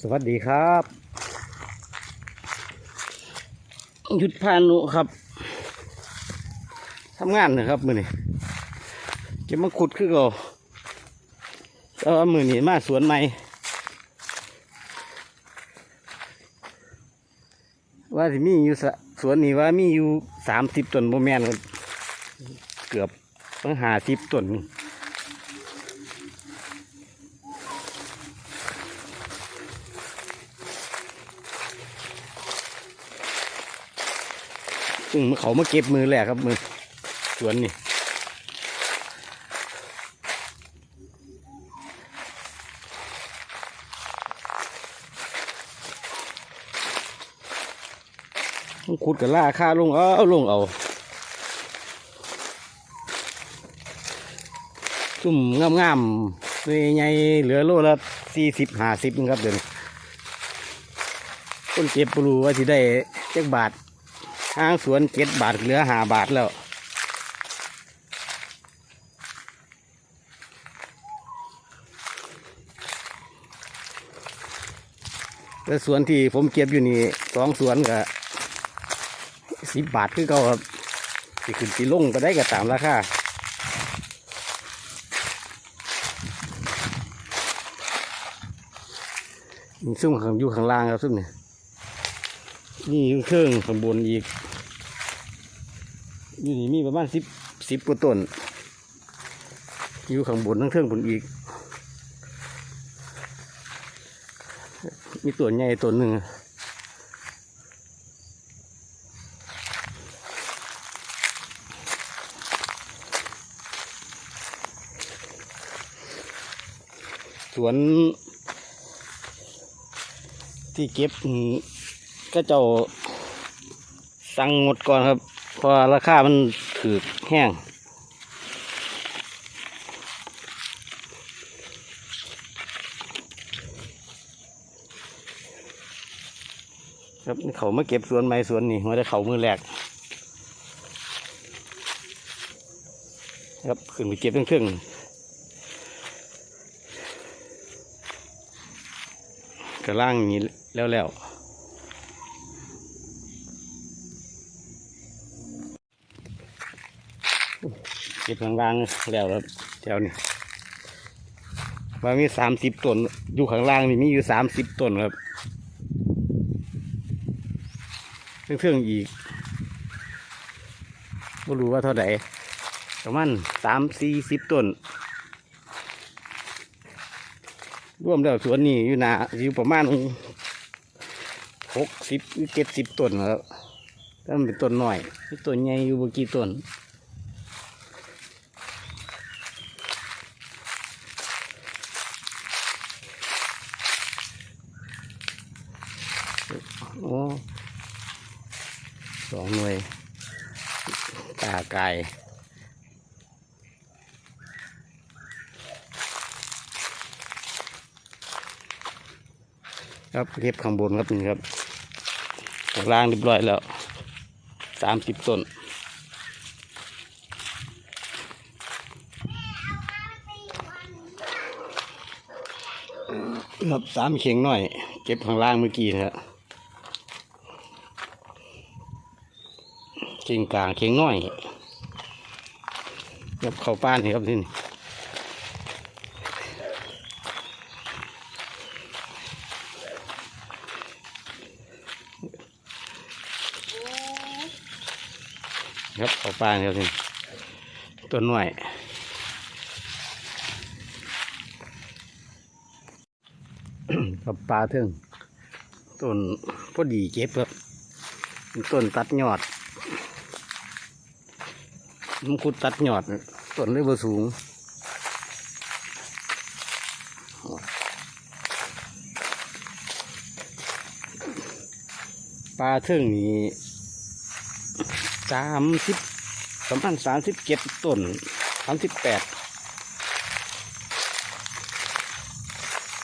สวัสดีครับหยุดพานุครับทำงานนะครับมือนี้จะมาขุดคือเก่าแต่ว่ามือนี้มาสวนใหม่ว่าที่มีอยู่สวนนี้ว่ามีอยู่สามสิบต้นโมแมนครับเกือบต้องหาสิบต้น ซึ่งเขามาเก็บมือแรกครับมือสวนนี่ต้องขุดกับล่าค่าลงเอาเอาลงเอาซุ่มงามๆเลยไงเหลือโลละสี่สิบห้าสิบนึงครับเดี๋ยวนี้คนเก็บปรูว่าสิได้เจ็กบาท ทางสวนเจ็ดบาทเหลือหาบาทแล้วแล้วสวนที่ผมเก็บอยู่นี่สองสวนก็สิบบาทคือเก่าครับสิขึ้นสิลงไปได้ก็ตามราคาซุ่มข้างอยู่ข้างล่างครับซุ่มเนี่ยนี่เครื่องข้างบนอีก อยู่นี่มีประมาณสิบสิบกว่าต้น อยู่ข้างบนทั้งเครื่องบนอีก มีตัวใหญ่ตัวหนึ่งสวน ที่เก็บก็เจ้าสั่งหมดก่อนครับ พราะราคามันถือแห้งครับเขามาเก็บสวนไม้สวนนี่มาได้เขามือแรกครับขึ้นไปเก็บเครื่องกระล่างนี้แล้วแล้ว เก็บข้างล่างแล้วแล้วแถวนี้ว่ามีสามสิบต้นอยู่ข้างล่างนี่มีอยู่สามสิบต้นครับเครื่องเครื่องอีกไม่รู้ว่าเท่าไหร่ประมาณสามสี่สิบต้นรวมแล้วสวนนี้อยู่นาอยู่ประมาณหกสิบเจ็ดสิบต้นแล้วถ้ามันเป็นต้นหน้อยต้นใหญ่อยู่บกี่ต้น โอ้สองหน่วย ตาไก่ครับเก็บข้างบนครับนี่ครับข้างล่างเรียบร้อยแล้วสามสิบต้นครับสามเข่งหน่อย เก็บข้างล่างเมื่อกี้นะครับ เข่งกลางเข่งน้อยเก็บเข้าป้านนี่ครับที่นี่ครับเข้าป้านครับที่นี่ต้นน้อยกับปลาเทิงต้นพอดีเก็บครับต้นตัดยอด มังคุดตัดหยอดต้นเลยบ่สูงปลาเทิงนี่สามสิบประมาณสามสิบเจ็ดต้นสามสิบแปด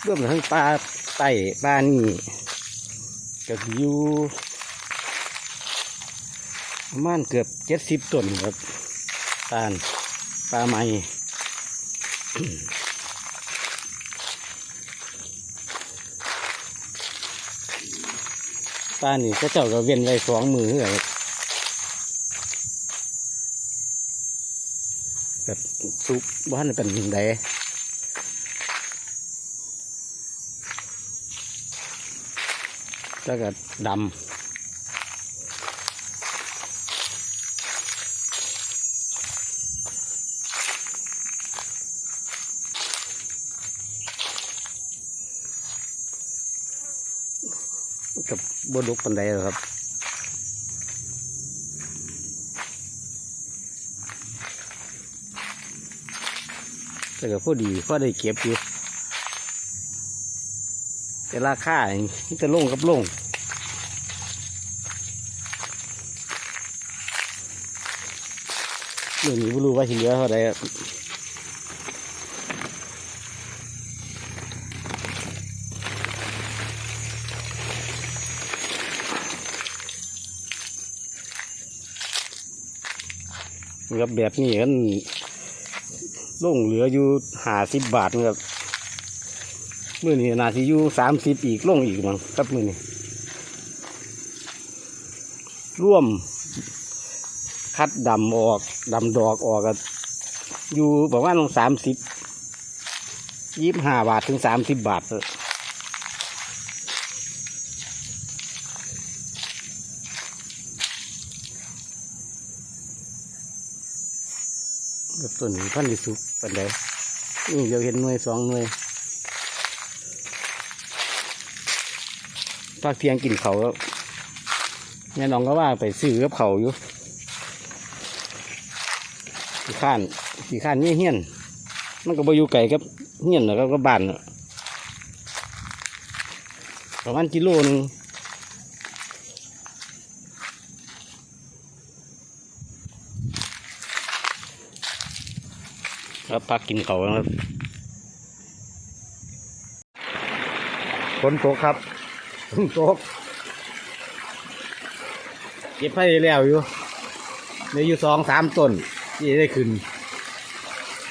รวมทั้งปลาไต่ปลานี่ก็สิอยู่ประมาณเกือบเจ็ดสิบต้นครับ ปลาปลาไม้คปลานี่ก็เจ้าก็เวียนไว้สองมือเหือแบบสุกบ้านเป็นยังไงแล้วก็ดำ กับบดุกปันไดหรอครับแต่ก็พอดีพอได้เก็บอยู่แต่ราคาจะลงกับลงเรื่องนี้ไม่รู้ว่าสิเหลือเท่าไหร่ครับ ครับแบบนี้กันลงเหลืออยู่หาสิบบาทนะครับมื่อนี้นาทีอยู่สามสิบอีกลงอีกมั้งครับมื่อนี้ร่วม คัดดำออกดำดอกออกก็อยู่ประมาณสามสิบยี่ห้าบาทถึงสามสิบบาทเลย แบบต้นนี้พันธุ์สุกปันใดนี่เดี๋ยวเห็นหน่วยสองหน่วยภาคเที่ยงกินเขาแล้วแม่น้องก็ว่าไปซื้อกับเขาอยู่ขี้ข้านขี้ข้านเงี้ยเฮี้ยน มันก็บอยู่ไกลกับเฮี้ยนแล้วก็บ้านประมาณกิโลนึง ครับพักกินเขาครับฝนตกครับฝนตกเก็บไปแล้วอยู่เหลือยู่สองสามต้นที่ได้ขึ้น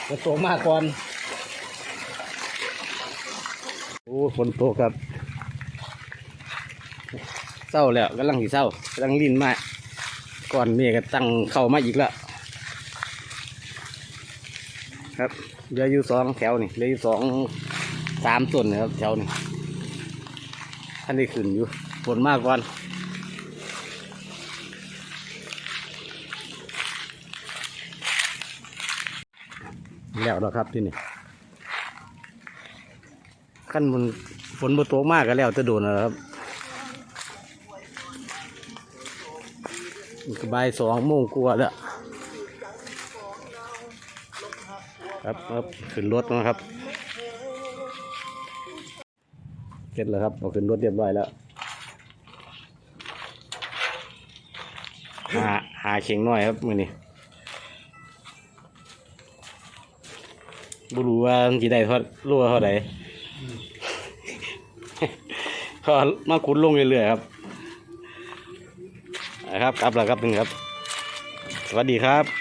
ฝนตกมากก่อนโอ้ฝนตกครับเศร้าแล้วกำลังสีเศร้ากำลังลิ้นมาก่อนเมียก็ตั้งเข้ามาอีกแล้ว ครับเหลืออยู่สองแถวนี่เหลืออยู่สองสามต้นนะครับแถวนี่ท่านได้ขึ้นอยู่ฝนมากก่อนแล้วแล้วครับที่นี่ขั้นมันฝนบ่ตกมากก็แล้วจะโดนแล้วครับกบ่ายสองโมงกว่าแล้ว ครับครับขึ้นรถนะครับเสร็จแล้วครับเอาขึ้นรถเรียบร้อยแล้วหาหาเข่งน้อยครับมือนี้บ่รู้ว่าสิได้เท่ารู้ว่าเท่าใดก็มาขุดลงเรื่อยๆครับนะครับกลับแล้วครับหนึ่งครับ สวัสดีครับ